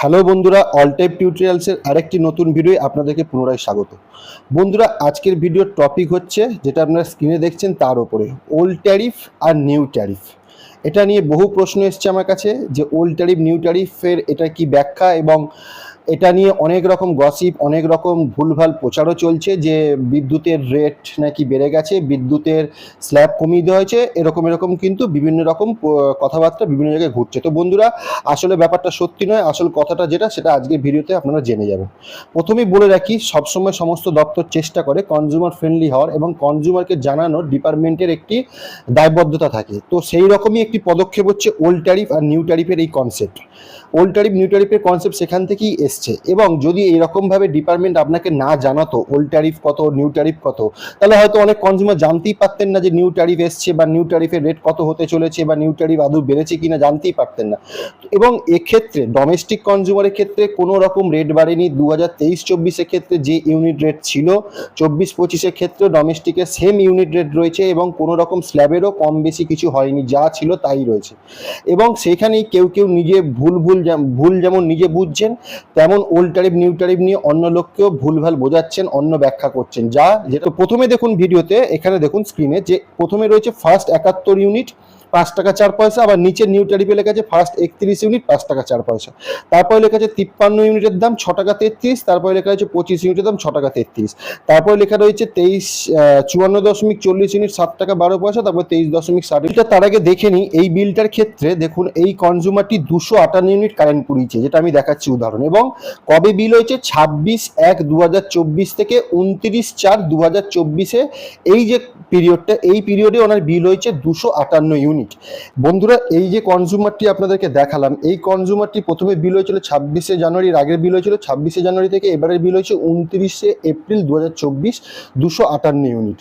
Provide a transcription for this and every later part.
Hello বন্ধুরা all type টিউটোরিয়ালসের আরেকটি নতুন ভিডিও আপনাদেরকে পুনরায় স্বাগত। বন্ধুরা, আজকের ভিডিওর টপিক হচ্ছে, যেটা আপনারা স্ক্রিনে দেখছেন তার ওপরে ওল্ড ট্যারিফ আর নিউ ট্যারিফ এটা নিয়ে বহু প্রশ্ন এসছে আমার কাছে, যে ওল্ড ট্যারিফ নিউ ট্যারিফের এটা কি ব্যাখ্যা এবং এটা নিয়ে অনেক রকম গসিপ অনেক রকম ভুলভাল প্রচারও চলছে যে বিদ্যুতের রেট নাকি বেড়ে গেছে, বিদ্যুতের স্ল্যাব কমিয়ে দেওয়া হয়েছে, এরকম এরকম কিন্তু বিভিন্ন রকম কথাবার্তা বিভিন্ন জায়গায় ঘুরছে। তো বন্ধুরা, আসলে ব্যাপারটা সত্যি নয়, আসল কথাটা যেটা, সেটা আজকের ভিডিওতে আপনারা জেনে যাবেন। প্রথমেই বলে রাখি, সবসময় সমস্ত দপ্তর চেষ্টা করে কনজিউমার ফ্রেন্ডলি হওয়ার এবং কনজিউমারকে জানানোর ডিপার্টমেন্টের একটি দায়বদ্ধতা থাকে। তো সেই রকমই একটি পদক্ষেপ হচ্ছে ওল্ড ট্যারিফ আর নিউ ট্যারিফের এই কনসেপ্ট ওল্ড ট্যারিফ নিউ ট্যারিফের কনসেপ্ট সেখান থেকেই এসছে। এবং যদি এরকমভাবে ডিপার্টমেন্ট আপনাকে না জানাতো ওল্ড ট্যারিফ কত নিউ ট্যারিফ কত, তাহলে হয়তো অনেক কনজিউমার জানতেই পারতেন না যে নিউ ট্যারিফ এসছে বা নিউ ট্যারিফের রেট কত হতে চলেছে বা নিউ ট্যারিফ আদৌ বেড়েছে কিনা জানতেই পারতেন না। এবং এক্ষেত্রে ডোমেস্টিক কনজিউমারের ক্ষেত্রে কোনো রকম রেট বাড়েনি। দু হাজার তেইশ চব্বিশের ক্ষেত্রে যে ইউনিট রেট ছিল চব্বিশ পঁচিশের ক্ষেত্রে ডোমেস্টিকের সেম ইউনিট রেট রয়েছে এবং কোনো রকম স্ল্যাবেরও কম বেশি কিছু হয়নি, যা ছিল তাই রয়েছে। এবং সেখানেই কেউ কেউ নিজে ভুল ভুল ভুল যেমন নিজে বুঝছেন, তেমন ওল্ড ট্যারিফ নিউ ট্যারিফ নিয়ে অন্য লোককেও ভুলভাল বোঝাচ্ছেন, অন্য ব্যাখ্যা করছেন। যা যেটা প্রথমে দেখুন ভিডিওতে, এখানে দেখুন স্ক্রিনে যে প্রথমে রয়েছে ফার্স্ট একাত্তর ইউনিট পাঁচ টাকা, চার পয়সা। আবার নিচে নিউ ট্যারিফে লেখা আছে ফার্স্ট একত্রিশ ইউনিট পাঁচ টাকা, চার পয়সা। তারপরে লেখা আছে, তিপ্পান্ন ইউনিটের দাম, ছ টাকা, তেত্রিশ। তারপরে লেখা আছে পঁচিশ ইউনিটের দাম, ছ টাকা, তেত্রিশ। তারপরে লেখা রয়েছে, তেইশ চুয়ান্ন দশমিক চল্লিশ ইউনিট সাত টাকা, বারো পয়সা। তারপর তেইশ দশমিক ষাট ইউনিট তার আগে দেখে নিই, এই বিলটার ক্ষেত্রে দেখুন, এই কনজিউমারটি দুশো আটান্ন ইউনিট কারেন্ট পুড়িয়েছে, যেটা আমি দেখাচ্ছি উদাহরণ। এবং কবে বিল হয়েছে? ছাব্বিশ এক দু থেকে উনত্রিশ চার দু হাজার চব্বিশে। এই যে পিরিয়ডটা এই পিরিয়ডে ওনার বিল হয়েছে দুশো আটান্ন ইউনিট বন্ধুরা, এই যে কনজিউমারটি আপনাদেরকে দেখালাম, এই কনজিউমারটি প্রথমে বিল হয়েছিল ছাব্বিশে জানুয়ারির আগের বিল হয়েছিল ছাব্বিশে জানুয়ারি থেকে এবারের বিল হয়েছে উনত্রিশে এপ্রিল দু হাজার চব্বিশ, দুশো আটান্ন ইউনিট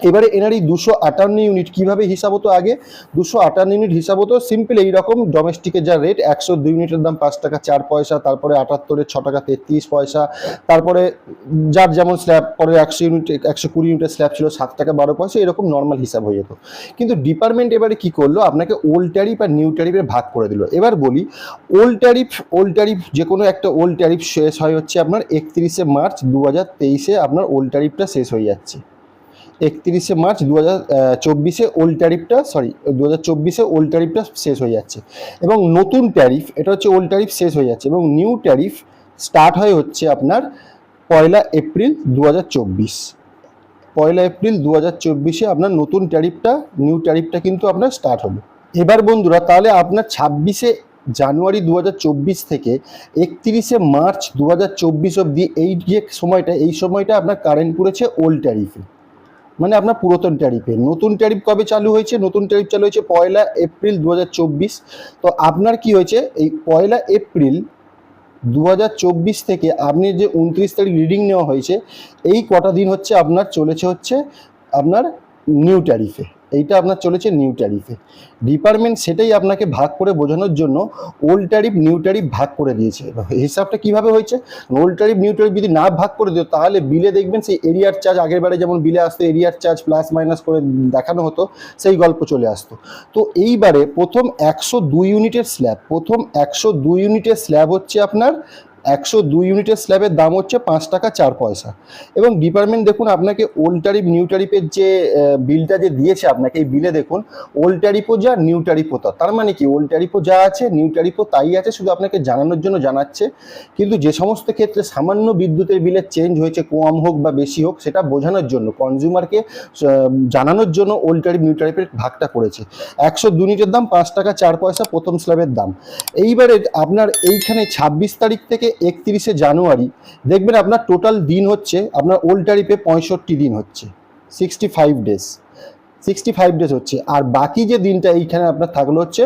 এবারে এনার এই দুশো আটান্ন ইউনিট কীভাবে হিসাব হতো আগে? দুশো আটান্ন ইউনিট হিসাব হতো সিম্পল এইরকম ডোমেস্টিকের যা রেট একশো দুই ইউনিটের দাম পাঁচ টাকা চার পয়সা, তারপরে আটাত্তরের ছ টাকা তেত্রিশ পয়সা, তারপরে যার যেমন স্ল্যাব পরে একশো ইউনিট, একশো কুড়ি ইউনিটের স্ল্যাব ছিল সাত টাকা বারো পয়সা, এরকম নর্মাল হিসাব হয়ে যেত। কিন্তু ডিপার্টমেন্ট এবারে কি করল? আপনাকে ওল্ড ট্যারিফ আর নিউ ট্যারিফের ভাগ করে দিল। এবার বলি ওল্ড ট্যারিফ ওল্ড ট্যারিফ যে কোনো একটা ওল্ড ট্যারিফ শেষ হয় হচ্ছে আপনার একত্রিশে মার্চ দু হাজার তেইশে, আপনার ওল্ড ট্যারিফটা শেষ হয়ে যাচ্ছে। একত্রিশে মার্চ দু হাজার চব্বিশে ওল্ড ট্যারিফটা সরি দু হাজার চব্বিশে ওল্ড ট্যারিফটা শেষ হয়ে যাচ্ছে। এবং নতুন ট্যারিফ এটা হচ্ছে ওল্ড ট্যারিফ শেষ হয়ে যাচ্ছে। এবং নিউ ট্যারিফ স্টার্ট হয় হচ্ছে আপনার পয়লা এপ্রিল দু হাজার চব্বিশ। পয়লা এপ্রিল দু হাজার চব্বিশে আপনার নতুন ট্যারিফটা নিউ ট্যারিফটা কিন্তু আপনার স্টার্ট হলো এবার বন্ধুরা, তাহলে আপনার ছাব্বিশে জানুয়ারি দু হাজার চব্বিশ থেকে একত্রিশে মার্চ দু হাজার চব্বিশ অবধি এই যে সময়টা, এই সময়টা আপনার কারেন্ট পড়েছে ওল্ড ট্যারিফে মানে আপনার পুরাতন ট্যারিফে নতুন ট্যারিফ কবে চালু হয়েছে? নতুন ট্যারিফ চালু হয়েছে পয়লা এপ্রিল দু হাজার চব্বিশ। তো আপনার কি হয়েছে? এই পয়লা এপ্রিল দু হাজার চব্বিশ থেকে আপনি যে উনত্রিশ তারিখ রিডিং নেওয়া হয়েছে, এই কটা দিন হচ্ছে আপনার, চলেছে হচ্ছে আপনার নিউ ট্যারিফে এইটা আপনার চলেছে নিউ ট্যারিফে ডিপার্টমেন্ট সেটাই আপনাকে ভাগ করে বোঝানোর জন্য ওল্ড ট্যারিফ নিউ ট্যারিফ ভাগ করে দিয়েছে। হিসাবটা কীভাবে হয়েছে? ওল্ড ট্যারিফ নিউ ট্যারিফ যদি না ভাগ করে দিও তাহলে বিলে দেখবেন সেই এরিয়ার চার্জ আগের বারে যেমন বিলে আসতো এরিয়ার চার্জ প্লাস মাইনাস করে দেখানো হতো, সেই গল্প চলে আসতো। তো এইবারে প্রথম একশো দুই ইউনিটের স্ল্যাব প্রথম একশো দুই ইউনিটের স্ল্যাব হচ্ছে আপনার একশো দুই ইউনিটের স্ল্যাবের দাম হচ্ছে পাঁচ টাকা চার পয়সা। এবং ডিপার্টমেন্ট দেখুন, আপনাকে ওল্ড ট্যারিফ নিউ ট্যারিফের যে বিলটা যে দিয়েছে আপনাকে, এই বিলে দেখুন ওল্ড ট্যারিফও যা নিউ ট্যারিফও তা। তার মানে কি ওল্ড ট্যারিফও যা আছে নিউ ট্যারিফও তাই আছে, শুধু আপনাকে জানানোর জন্য জানাচ্ছে। কিন্তু যে সমস্ত ক্ষেত্রে সামান্য বিদ্যুতের বিলের চেঞ্জ হয়েছে, কম হোক বা বেশি হোক, সেটা বোঝানোর জন্য কনজিউমারকে জানানোর জন্য ওল্ড ট্যারিফ নিউ ট্যারিফের ভাগটা করেছে। একশো দু ইউনিটের দাম পাঁচ টাকা চার পয়সা প্রথম স্ল্যাবের দাম। এইবারে আপনার এইখানে ছাব্বিশ তারিখ থেকে একত্রিশে জানুয়ারি, দেখবেন আপনার টোটাল দিন হচ্ছে, আপনার ওল্ড ট্যারিফে পঁয়ষট্টি দিন হচ্ছে sixty five days sixty five days হচ্ছে। আর বাকি যে দিনটা এইখানে আপনার থাকল হচ্ছে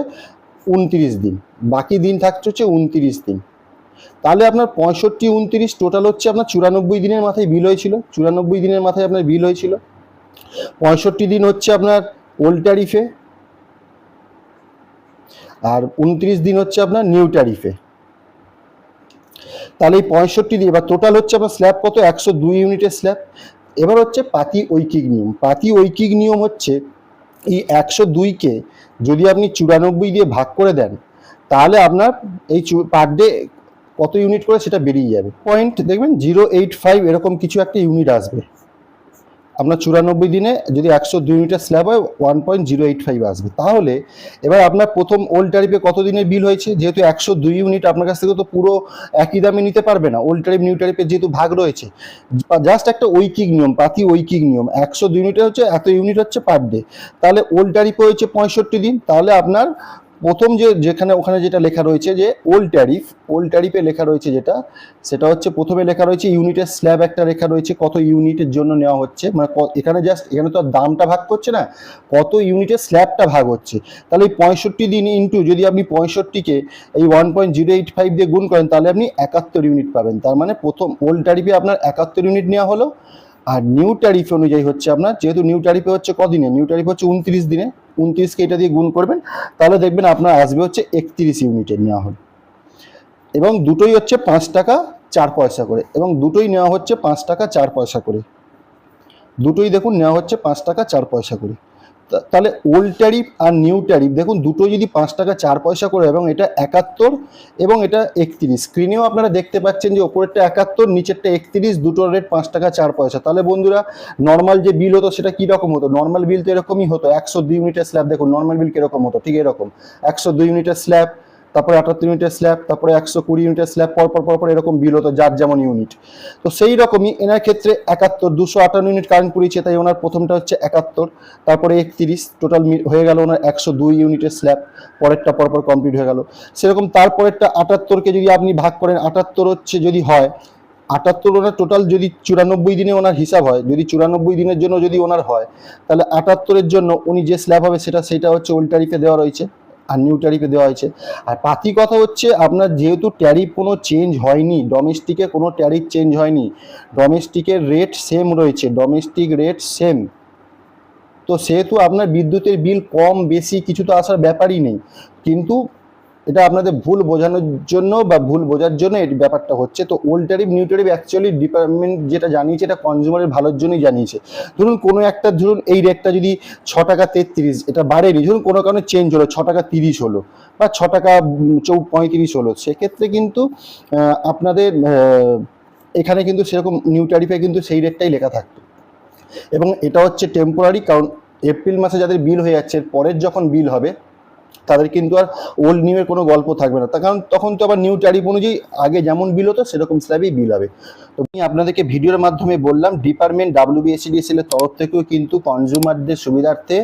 উনত্রিশ দিন, বাকি দিন থাকছে হচ্ছে উনত্রিশ দিন। তাহলে আপনার পঁয়ষট্টি, উনত্রিশ টোটাল হচ্ছে আপনার চুরানব্বই দিনের মাথায় বিল হয়েছিল, চুরানব্বই দিনের মাথায় আপনার বিল হয়েছিল। পঁয়ষট্টি দিন হচ্ছে আপনার ওল্ড ট্যারিফে আর উনত্রিশ দিন হচ্ছে আপনার নিউ ট্যারিফে তাহলে এই পঁয়ষট্টি দিয়ে, এবার টোটাল হচ্ছে আপনার স্ল্যাব কত? একশো দুই ইউনিটের স্ল্যাব এবার হচ্ছে পাতি ঐকিক নিয়ম। পাতি ঐকিক নিয়ম হচ্ছে এই একশো দুইকে যদি আপনি চুরানব্বই দিয়ে ভাগ করে দেন, তাহলে আপনার এই পার ডে কত ইউনিট করে সেটা বেরিয়ে যাবে। পয়েন্ট দেখবেন জিরো এইট ফাইভ এরকম কিছু একটা ইউনিট আসবে। আপনার চুরানব্বই দিনে যদি একশো দুই ইউনিটের স্ল্যাব হয় one point zero eight five আসবে। তাহলে এবার আপনার প্রথম ওল্ড ট্যারিফে কত দিনের বিল হয়েছে? যেহেতু একশো দুই ইউনিট আপনার কাছ থেকে তো পুরো একই দামে নিতে পারবে না। ওল্ড ট্যারিফ নিউ ট্যারিফের যেহেতু ভাগ রয়েছে। জাস্ট একটা ঐকিক নিয়ম, পাতি ঐকিক নিয়ম। একশো দুই ইউনিটের হচ্ছে, এত ইউনিট হচ্ছে পার ডে তাহলে ওল্ড ট্যারিফে হচ্ছে পঁয়ষট্টি দিন। তাহলে আপনার প্রথম যে, যেখানে ওখানে যেটা লেখা রয়েছে যে ওল্ড ট্যারিফ ওল্ড ট্যারিফে লেখা রয়েছে যেটা, সেটা হচ্ছে প্রথমে লেখা রয়েছে ইউনিটের স্ল্যাব একটা লেখা রয়েছে, কত ইউনিটের জন্য নেওয়া হচ্ছে মানে এখানে জাস্ট এখানে তো আর দামটা ভাগ করছে না, কত ইউনিটের স্ল্যাবটা ভাগ হচ্ছে। তাহলে এই পঁয়ষট্টি দিন ইন্টু যদি আপনি পঁয়ষট্টিকে এই one point zero eight five দিয়ে গুণ করেন, তাহলে আপনি একাত্তর ইউনিট পাবেন। তার মানে প্রথম ওল্ড ট্যারিফে আপনার একাত্তর ইউনিট নেওয়া হলো আর নিউ ট্যারিফ অনুযায়ী হচ্ছে আপনার, যেহেতু নিউ ট্যারিফে হচ্ছে কদিনে? নিউ ট্যারিফ হচ্ছে উনত্রিশ দিনে। উনত্রিশকে এটা দিয়ে গুণ করবেন, তাহলে দেখবেন আপনার আসবে হচ্ছে একত্রিশ ইউনিটের নেওয়া হবে এবং দুটোই হচ্ছে পাঁচ টাকা চার পয়সা করে, এবং দুটোই নেওয়া হচ্ছে পাঁচ টাকা চার পয়সা করে। দুটোই দেখুন, নেওয়া হচ্ছে পাঁচ টাকা চার পয়সা করে। তাহলে ওল্ড ট্যারিফ আর নিউ ট্যারিফ দেখুন দুটো যদি পাঁচ টাকা চার পয়সা করে এবং এটা একাত্তর এবং এটা একত্রিশ স্ক্রিনেও আপনারা দেখতে পাচ্ছেন যে ওপরেরটা একাত্তর, নিচেরটা একত্রিশ, দুটোর রেট পাঁচ টাকা চার পয়সা। তাহলে বন্ধুরা নর্মাল যে বিল হতো সেটা কীরকম হতো? নর্মাল বিল তো এরকমই হতো, একশো দুই ইউনিটের স্ল্যাব দেখুন নর্মাল বিল কীরকম হতো? ঠিক এরকম। একশো দুই ইউনিটের স্ল্যাব তারপরে আটাত্তর ইউনিটের স্ল্যাব তারপরে একশো কুড়ি ইউনিটের স্ল্যাব পরপর পরপর এরকম বিল হতো যার যেমন ইউনিট তো সেই রকমই এনার ক্ষেত্রে একাত্তর, দুশো আটান্ন ইউনিট কারেন্ট পুড়িয়েছে, তাই ওনার প্রথমটা হচ্ছে একাত্তর, তারপরে একত্রিশ টোটাল হয়ে গেল ওনার একশো দুই ইউনিটের স্ল্যাব পরেরটা পরপর কমপ্লিট হয়ে গেল। সেরকম তারপরেরটা আটাত্তরকে যদি আপনি ভাগ করেন, আটাত্তর হচ্ছে যদি হয়, আটাত্তর ওনার টোটাল যদি চুরানব্বই দিনে ওনার হিসাব হয়, যদি চুরানব্বই দিনের জন্য যদি ওনার হয়, তাহলে আটাত্তরের জন্য উনি যে স্ল্যাব হবে সেটা সেটা হচ্ছে ওল্ড ট্যারিফে দেওয়া রয়েছে। আর নিউ ট্যারিফে দেওয়া হয়েছে। আর পাতি কথা হচ্ছে আপনার যেহেতু ট্যারিফ কোনো চেঞ্জ হয়নি ডোমেস্টিকে কোনো ট্যারিফ চেঞ্জ হয়নি ডোমেস্টিকের রেট সেম রয়েছে ডোমেস্টিক রেট সেম তো সেহেতু আপনার বিদ্যুতের বিল কম, বেশি, কিছু তো আসার ব্যাপারই নেই। কিন্তু এটা আপনাদের ভুল বোঝানোর জন্য বা ভুল বোঝার জন্য এই ব্যাপারটা হচ্ছে। তো old tariff new tariff actually department যেটা জানিয়েছে, এটা কনজিউমারের ভালোর জন্যই জানিয়েছে। ধরুন কোনো একটা, ধরুন এই রেটটা যদি ছ টাকা তেত্রিশ, এটা বাড়েনি, ধরুন কোনো কারণে চেঞ্জ হলো, ছ টাকা তিরিশ হলো বা ছ টাকা চৌ, পঁয়ত্রিশ হলো, সেক্ষেত্রে কিন্তু আপনাদের এখানে কিন্তু সেরকম নিউ ট্যারিফে কিন্তু সেই রেটটাই লেখা থাকতো। এবং এটা হচ্ছে টেম্পোরারি কারণ এপ্রিল মাসে যাদের বিল হয়ে যাচ্ছে পরের যখন বিল হবে তাদের কিন্তু আর ওল্ড নিউয়ের কোনো গল্প থাকবে না। তার কারণ তখন তো আবার নিউ ট্যারিফ অনুযায়ী আগে যেমন বিল হতো, সেরকম স্ল্যাবেই বিল হবে। তো আমি আপনাদেরকে ভিডিওর মাধ্যমে বললাম ডিপার্টমেন্ট ডাব্লিউবিএসিডিএসএল এর তরফ থেকেও কিন্তু কনজিউমারদের সুবিধার্থে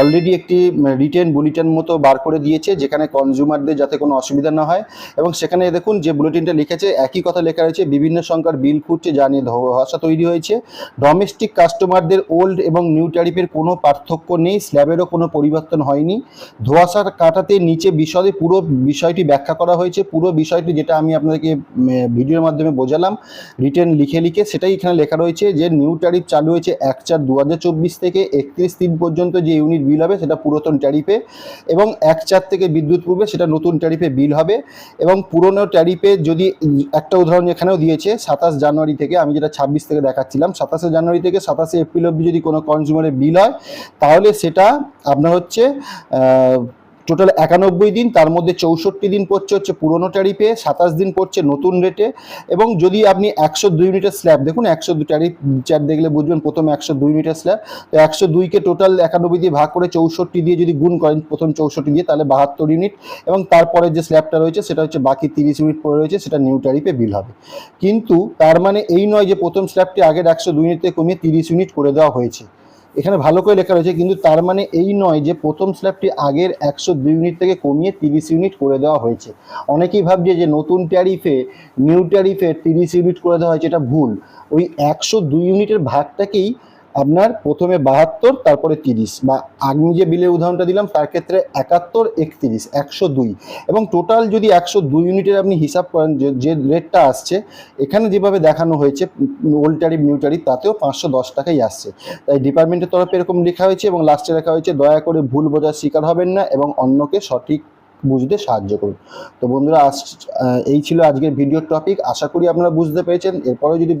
অলরেডি একটি রিটেন বুলেটিন মতো বার করে দিয়েছে, যেখানে কনজিউমারদের যাতে কোনো অসুবিধা না হয়। এবং সেখানে দেখুন, যে বুলেটিনটা লিখেছে, একই কথা লেখা রয়েছে, বিভিন্ন সংখ্যার বিল খুঁজছে, যা নিয়ে ধোয়াশা তৈরি হয়েছে। ডোমেস্টিক কাস্টমারদের ওল্ড এবং নিউ ট্যারিফের কোনো পার্থক্য নেই স্ল্যাবেরও কোনো পরিবর্তন হয়নি। ধোঁয়াশা কাটাতে নিচে বিশদে পুরো বিষয়টি ব্যাখ্যা করা হয়েছে। পুরো বিষয়টি যেটা আমি আপনাদেরকে ভিডিওর মাধ্যমে বোঝালাম রিটেন লিখে লিখে, সেটাই এখানে লেখা রয়েছে যে নিউ ট্যারিফ চালু হয়েছে এক চার দু থেকে একত্রিশ তিন পর্যন্ত যে ইউনিট বিল হবে, সেটা পুরাতন ট্যারিফে এবং এক চার থেকে বিদ্যুৎ পূর্বে সেটা নতুন ট্যারিফে বিল হবে এবং পুরনো ট্যারিফে যদি একটা উদাহরণ এখানেও দিয়েছে, সাতাশ জানুয়ারি থেকে আমি যেটা ছাব্বিশ থেকে দেখাচ্ছিলাম, সাতাশে জানুয়ারি থেকে সাতাশে এপ্রিল অবধি যদি কোনো কনজিউমারের বিল হয়, তাহলে সেটা আপনার হচ্ছে টোটাল একানব্বই দিন, তার মধ্যে চৌষট্টি দিন পড়ছে হচ্ছে পুরনো ট্যারিফে সাতাশ দিন পড়ছে নতুন রেটে এবং যদি আপনি একশো দুই মিটার স্ল্যাব দেখুন একশো দু ট্যারিফ চার দেখলে বুঝবেন প্রথমে একশো দুই মিটার স্ল্যাব তো একশো দুইকে টোটাল একানব্বই দিয়ে ভাগ করে চৌষট্টি দিয়ে যদি গুণ করেন প্রথম চৌষট্টি দিয়ে, তাহলে বাহাত্তর ইউনিট এবং তারপরে যে স্ল্যাবটা রয়েছে সেটা হচ্ছে বাকি তিরিশ ইউনিট পড়ে রয়েছে, সেটা নিউ ট্যারিফে বিল হবে। কিন্তু তার মানে এই নয় যে প্রথম স্ল্যাবটি আগের একশো দুই ইউনিট কমিয়ে তিরিশ ইউনিট করে দেওয়া হয়েছে। এখানে ভালো করে লেখা রয়েছে, কিন্তু তার মানে এই নয় যে প্রথম স্ল্যাবটি আগের একশো দুই ইউনিট থেকে কমিয়ে তিরিশ ইউনিট করে দেওয়া হয়েছে। অনেকেই ভাবছে যে নতুন ট্যারিফে, নিউ ট্যারিফে তিরিশ ইউনিট করে দেওয়া হয়েছে, এটা ভুল। ওই একশো দুই ইউনিটের ভাগটাকেই আপনার প্রথমে বাহাত্তর, তারপরে তিরিশ। বা আমি যে বিলের উদাহরণটা দিলাম, তার ক্ষেত্রে একাত্তর, একত্রিশ, একশো দুই। এবং টোটাল যদি একশো দুই ইউনিটের আপনি হিসাব করেন, যে রেটটা আসছে, এখানে যেভাবে দেখানো হয়েছে ওল্ড ট্যারিফ নিউ ট্যারিফ তাতেও পাঁচশো দশ টাকাই আসছে। তাই ডিপার্টমেন্টের তরফে এরকম লেখা হয়েছে এবং লাস্টে লেখা হয়েছে, দয়া করে ভুল বোঝার শিকার হবেন না এবং অন্যকে সঠিক বুঝতে সাহায্য করুন। তো বন্ধুরা, আজ এই ছিল আজকের ভিডিওর টপিক আশা করি আপনারা বুঝতে পেরেছেন। এরপরে যদি